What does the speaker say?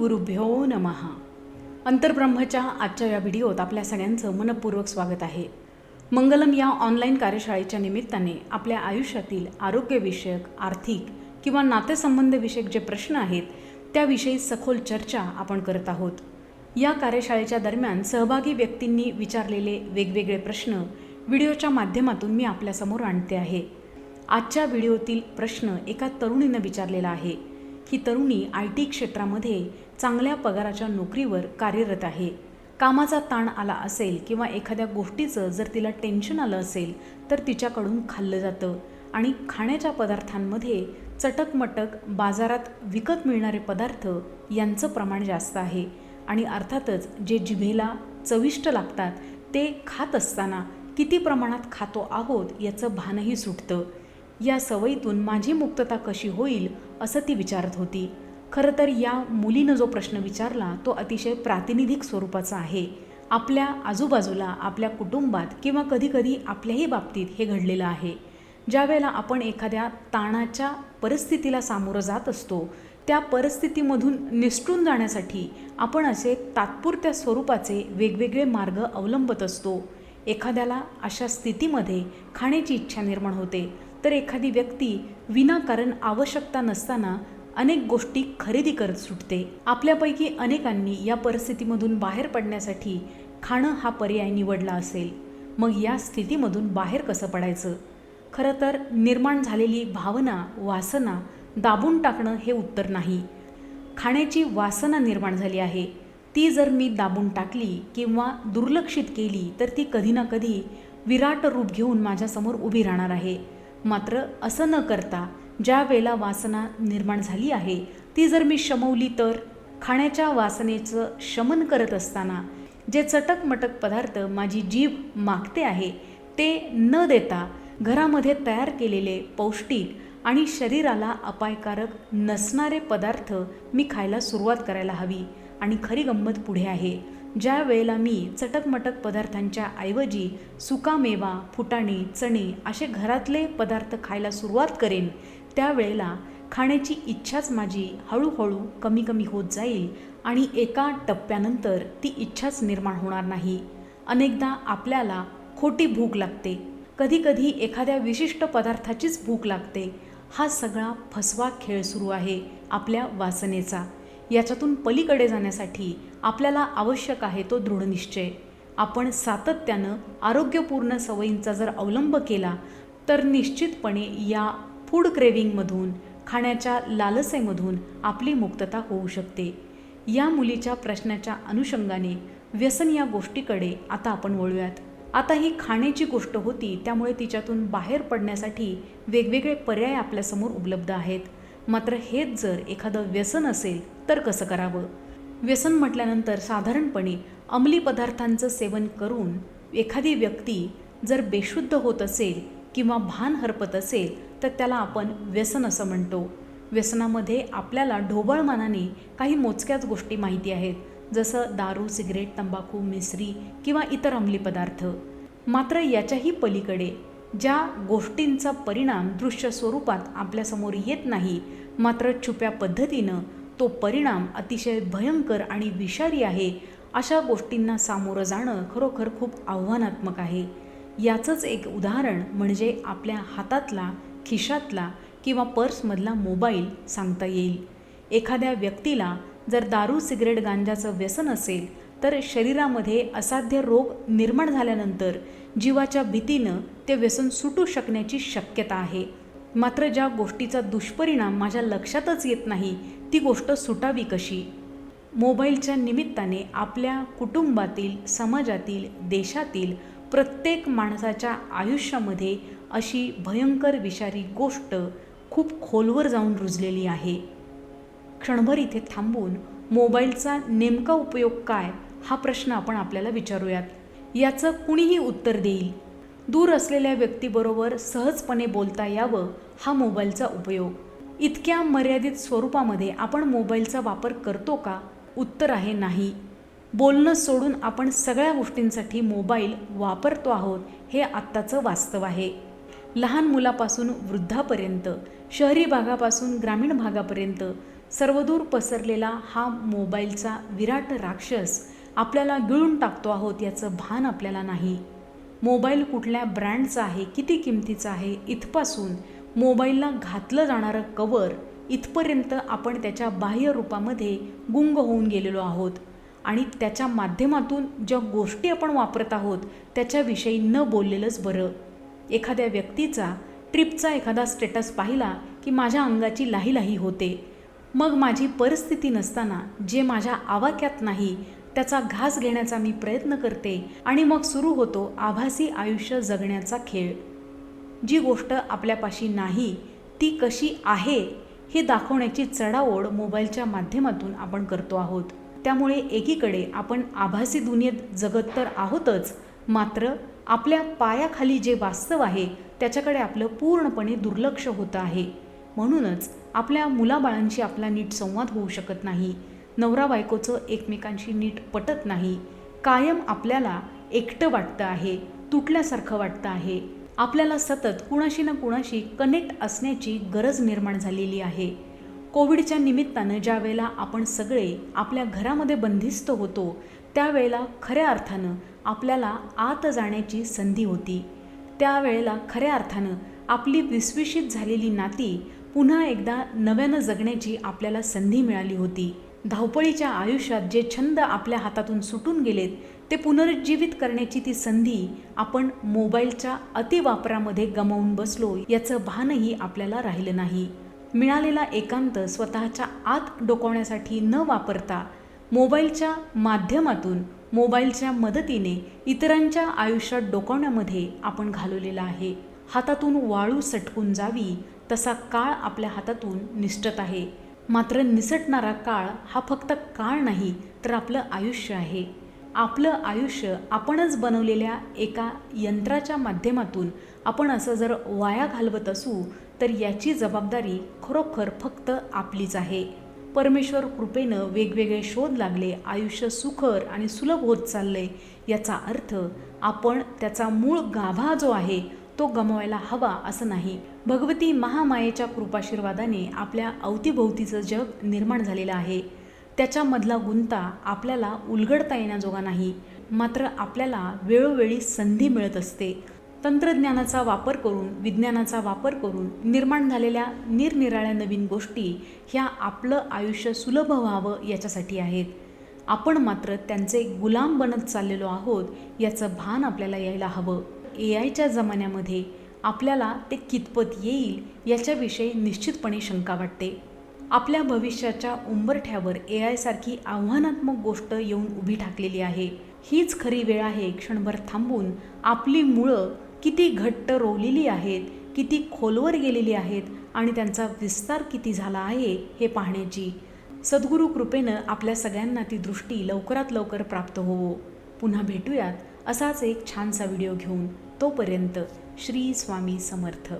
गुरुभ्यो नमः. अंतर्ब्रह्मच्या आजच्या या व्हिडिओत आपल्या सगळ्यांचं मनपूर्वक स्वागत आहे. मंगलम या ऑनलाईन कार्यशाळेच्या निमित्ताने आपल्या आयुष्यातील आरोग्यविषयक आर्थिक किंवा नातेसंबंधविषयक जे प्रश्न आहेत त्याविषयी सखोल चर्चा आपण करत आहोत. या कार्यशाळेच्या दरम्यान सहभागी व्यक्तींनी विचारलेले वेगवेगळे प्रश्न व्हिडिओच्या माध्यमातून मी आपल्यासमोर आणते आहे. आजच्या व्हिडिओतील प्रश्न एका तरुणीनं विचारलेला आहे. ही तरुणी आय टी क्षेत्रामध्ये चांगल्या पगाराच्या नोकरीवर कार्यरत आहे. कामाचा ताण आला असेल किंवा एखाद्या गोष्टीचं जर तिला टेन्शन आलं असेल तर तिच्याकडून खाल्लं जातं. आणि खाण्याच्या पदार्थांमध्ये चटकमटक बाजारात विकत मिळणारे पदार्थ यांचं प्रमाण जास्त आहे. आणि अर्थातच जे जिभेला चविष्ट लागतात ते खात असताना किती प्रमाणात खातो आहोत याचं भानही सुटतं. या सवयीतून माझी मुक्तता कशी होईल असं ती विचारत होती. खरं तर या मुलीनं जो प्रश्न विचारला तो अतिशय प्रातिनिधिक स्वरूपाचा आहे. आपल्या आजूबाजूला आपल्या कुटुंबात किंवा कधीकधी आपल्याही बाबतीत हे घडलेलं आहे. ज्यावेळेला आपण एखाद्या ताणाच्या परिस्थितीला सामोरं जात असतो त्या परिस्थितीमधून निसटून जाण्यासाठी आपण असे तात्पुरत्या स्वरूपाचे वेगवेगळे मार्ग अवलंबत असतो. एखाद्याला अशा स्थितीमध्ये खाण्याची इच्छा निर्माण होते तर एखादी व्यक्ती विनाकारण आवश्यकता नसताना अनेक गोष्टी खरेदी करत सुटते. आपल्यापैकी अनेकांनी या परिस्थितीमधून बाहेर पडण्यासाठी खाणं हा पर्याय निवडला असेल. मग या स्थितीमधून बाहेर कसं पडायचं? खरं तर निर्माण झालेली भावना वासना दाबून टाकणं हे उत्तर नाही. खाण्याची वासना निर्माण झाली आहे. ती जर मी दाबून टाकली किंवा दुर्लक्षित केली तर ती कधी ना कधी विराट रूप घेऊन माझ्यासमोर उभी राहणार आहे. मात्र असं न करता ज्या वेळेला वासना निर्माण झाली आहे ती जर मी शमवली तर? खाण्याच्या वासनेचं शमन करत असताना जे चटकमटक पदार्थ माझी जीभ मागते आहे ते न देता घरामध्ये तयार केलेले पौष्टिक आणि शरीराला अपायकारक नसणारे पदार्थ मी खायला सुरुवात करायला हवी आणि खरी गंमत पुढे आहे. ज्या वेळेला मी चटकमटक पदार्थांच्या ऐवजी सुकामेवा फुटाणे चणे असे घरातले पदार्थ खायला सुरुवात करेन त्यावेळेला खाण्याची इच्छाच माझी हळूहळू कमी कमी होत जाईल आणि एका टप्प्यानंतर ती इच्छाच निर्माण होणार नाही. अनेकदा आपल्याला खोटी भूक लागते. कधीकधी एखाद्या विशिष्ट पदार्थाचीच भूक लागते. हा सगळा फसवा खेळ सुरू आहे आपल्या वासनेचा. याच्यातून पलीकडे जाण्यासाठी आपल्याला आवश्यक आहे तो दृढनिश्चय आपण सातत्यानं आरोग्यपूर्ण सवयींचा जर अवलंब केला तर निश्चितपणे या फूड क्रेविंगमधून खाण्याच्या लालसेमधून आपली मुक्तता होऊ शकते. या मुलीच्या प्रश्नाच्या अनुषंगाने व्यसन या गोष्टीकडे आता आपण वळूयात. आता ही खाण्याची गोष्ट होती त्यामुळे तिच्यातून बाहेर पडण्यासाठी वेगवेगळे पर्याय आपल्यासमोर उपलब्ध आहेत. मात्र हेच जर एखादं व्यसन असेल तर कसं करावं? व्यसन म्हटल्यानंतर साधारणपणे अंमली पदार्थांचं सेवन करून एखादी व्यक्ती जर बेशुद्ध होत असेल किंवा भान हरपत असेल तर त्याला आपण व्यसन असं म्हणतो. व्यसनामध्ये आपल्याला ढोबळमानाने काही मोजक्याच गोष्टी माहिती आहेत जसं दारू सिगरेट तंबाखू मिसरी किंवा इतर अंमली पदार्थ. मात्र याच्याही पलीकडे ज्या गोष्टींचा परिणाम दृश्य स्वरूपात आपल्यासमोर येत नाही मात्र छुप्या पद्धतीनं तो परिणाम अतिशय भयंकर आणि विषारी आहे अशा गोष्टींना सामोरं जाणं खरोखर खूप आव्हानात्मक आहे. याचंच एक उदाहरण म्हणजे आपल्या हातातला खिशातला किंवा पर्समधला मोबाईल सांगता येईल. एखाद्या व्यक्तीला जर दारू सिगरेट गांजाचं व्यसन असेल तर शरीरामध्ये असाध्य रोग निर्माण झाल्यानंतर जीवाच्या भीतीनं ते व्यसन सुटू शकण्याची शक्यता आहे. मात्र ज्या गोष्टीचा दुष्परिणाम माझ्या लक्षातच येत नाही ती गोष्ट सुटावी कशी? मोबाईलच्या निमित्ताने आपल्या कुटुंबातील समाजातील देशातील प्रत्येक माणसाच्या आयुष्यामध्ये अशी भयंकर विषारी गोष्ट खूप खोलवर जाऊन रुजलेली आहे. क्षणभर इथे थांबून मोबाईलचा नेमका उपयोग काय हा प्रश्न आपण आपल्याला विचारूयात. याचं कुणीही उत्तर देईल. दूर असलेल्या व्यक्तीबरोबर सहजपणे बोलता यावं हा मोबाईलचा उपयोग. इतक्या मर्यादित स्वरूपामध्ये आपण मोबाईलचा वापर करतो का? उत्तर आहे नाही. बोलणं सोडून आपण सगळ्या गोष्टींसाठी मोबाईल वापरतो आहोत हे आत्ताचं वास्तव आहे. लहान मुलापासून वृद्धापर्यंत शहरी भागापासून ग्रामीण भागापर्यंत सर्वदूर पसरलेला हा मोबाईलचा विराट राक्षस आपल्याला गिळून टाकतो आहोत याचं भान आपल्याला नाही. मोबाईल कुठल्या ब्रँडचा आहे किती किमतीचा आहे इथपासून मोबाईलला घातलं जाणारं कवर इथपर्यंत आपण त्याच्या बाह्य रूपामध्ये गुंग होऊन गेलेलो आहोत. आणि त्याच्या माध्यमातून ज्या गोष्टी आपण वापरत आहोत त्याच्याविषयी न बोललेलंच बरं. एखाद्या व्यक्तीचा ट्रिपचा एखादा स्टेटस पाहिला की माझ्या अंगाची लाही लाही होते. मग माझी परिस्थिती नसताना जे माझ्या आवाक्यात नाही त्याचा घास घेण्याचा मी प्रयत्न करते आणि मग सुरू होतो आभासी आयुष्य जगण्याचा खेळ. जी गोष्ट आपल्यापाशी नाही ती कशी आहे हे दाखवण्याची चढाओढ मोबाईलच्या माध्यमातून आपण करतो आहोत. त्यामुळे एकीकडे आपण आभासी दुनियेत जगत तर आहोतच मात्र आपल्या पायाखाली जे वास्तव आहे त्याच्याकडे आपलं पूर्णपणे दुर्लक्ष होतं आहे. म्हणूनच आपल्या मुलाबाळांशी आपला नीट संवाद होऊ शकत नाही. नवरा बायकोचं एकमेकांशी नीट पटत नाही. कायम आपल्याला एकटं वाटतं आहे तुटल्यासारखं वाटतं आहे. आपल्याला सतत कुणाशी ना कुणाशी कनेक्ट असण्याची गरज निर्माण झालेली आहे. कोविडच्या निमित्तानं ज्या वेळेला आपण सगळे आपल्या घरामध्ये बंदिस्त होतो त्यावेळेला खऱ्या अर्थानं आपल्याला आत जाण्याची संधी होती. त्यावेळेला खऱ्या अर्थानं आपली विस्विषित झालेली नाती पुन्हा एकदा नव्यानं जगण्याची आपल्याला संधी मिळाली होती. धावपळीच्या आयुष्यात जे छंद आपल्या हातातून सुटून गेलेत ते पुनरुज्जीवित करण्याची ती संधी आपण मोबाईलच्या अतिवापरामध्ये गमावून बसलो याचं भानही आपल्याला राहिलं नाही. मिळालेला एकांत स्वतःच्या आत डोकवण्यासाठी न वापरता मोबाईलच्या माध्यमातून मोबाईलच्या मदतीने इतरांच्या आयुष्यात डोकवण्यामध्ये आपण घालवलेला आहे. हातातून वाळू सटकून जावी तसा काळ आपल्या हातातून निष्ठत आहे. मात्र निसटणारा काळ हा फक्त काळ नाही तर आपलं आयुष्य आहे. आपलं आयुष्य आपणच बनवलेल्या एका यंत्राच्या माध्यमातून आपण असं जर वाया घालवत असू तर याची जबाबदारी खरोखर फक्त आपलीच आहे. परमेश्वर कृपेनं वेगवेगळे शोध लागले आयुष्य सुखर आणि सुलभ होत चाललंय याचा अर्थ आपण त्याचा मूळ गाभा जो आहे तो गमवायला हवा असं नाही. भगवती महामायेच्या कृपाशीर्वादाने आपल्या अवतीभोवतीचं जग निर्माण झालेलं आहे. त्याच्यामधला गुंता आपल्याला उलगडता येण्याजोगा नाही. मात्र आपल्याला वेळोवेळी संधी मिळत असते. तंत्रज्ञानाचा वापर करून विज्ञानाचा वापर करून निर्माण झालेल्या निरनिराळ्या नवीन गोष्टी ह्या आपलं आयुष्य सुलभ व्हावं याच्यासाठी आहेत. आपण मात्र त्यांचे गुलाम बनत चाललेलो आहोत याचं भान आपल्याला यायला हवं. ए आयच्या जमान्यामध्ये आपल्याला ते कितपत येईल याच्याविषयी निश्चितपणे शंका वाटते. आपल्या भविष्याच्या उंबरठ्यावर ए आयसारखी आव्हानात्मक गोष्ट येऊन उभी ठाकलेली आहे. हीच खरी वेळ आहे क्षणभर थांबून आपली मुळं किती घट्ट रोवलेली आहेत किती खोलवर गेलेली आहेत आणि त्यांचा विस्तार किती झाला आहे हे पाहण्याची सद्गुरू कृपेनं आपल्या सगळ्यांना ती दृष्टी लवकरात लवकर प्राप्त होवो. पुन्हा भेटूयात असाच एक छानसा व्हिडिओ घेऊन तोपर्यंत श्री स्वामी समर्थ.